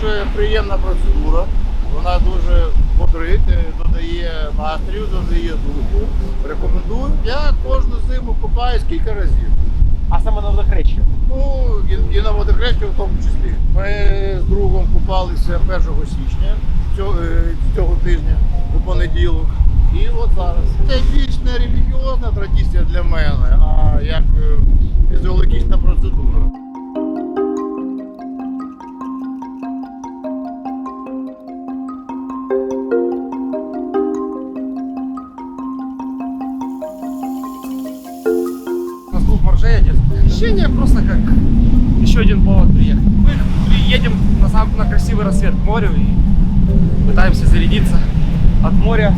дуже приємна процедура. Вона дуже бодрить, е, додає настрію, додає духу. Рекомендую. Я кожну зиму купаюсь кілька разів. А саме на водохрещі. Ну і, і на водохрещі в тому числі. Ми з другом купалися 1 січня цього, е, цього тижня у понеділок. І от зараз. Це більш не релігіозна традиція для мене, а як е, фізіологічна процедура. У нас клуб моржей одет. Ощущение просто как еще один повод приехать. Мы приедем на, сам, на красивый рассвет к морю и пытаемся зарядиться от моря,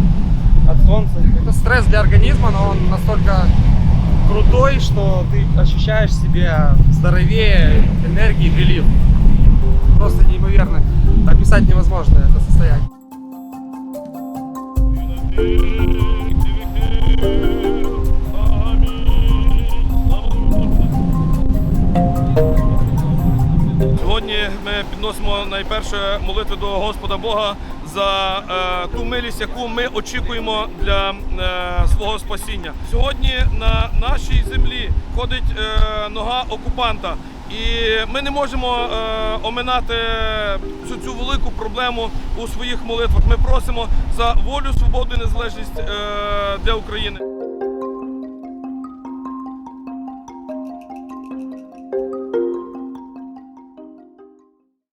от солнца. Это стресс для организма, но он настолько крутой, что ты ощущаешь себя здоровее, энергии прилив. Просто неимоверно. Описать невозможно это состояние. Підносимо найперше молитви до Господа Бога за е, ту милість, яку ми очікуємо для е, свого спасіння. Сьогодні на нашій землі ходить е, нога окупанта, і ми не можемо е, оминати цю, цю велику проблему у своїх молитвах. Ми просимо за волю, свободу і незалежність е, для України.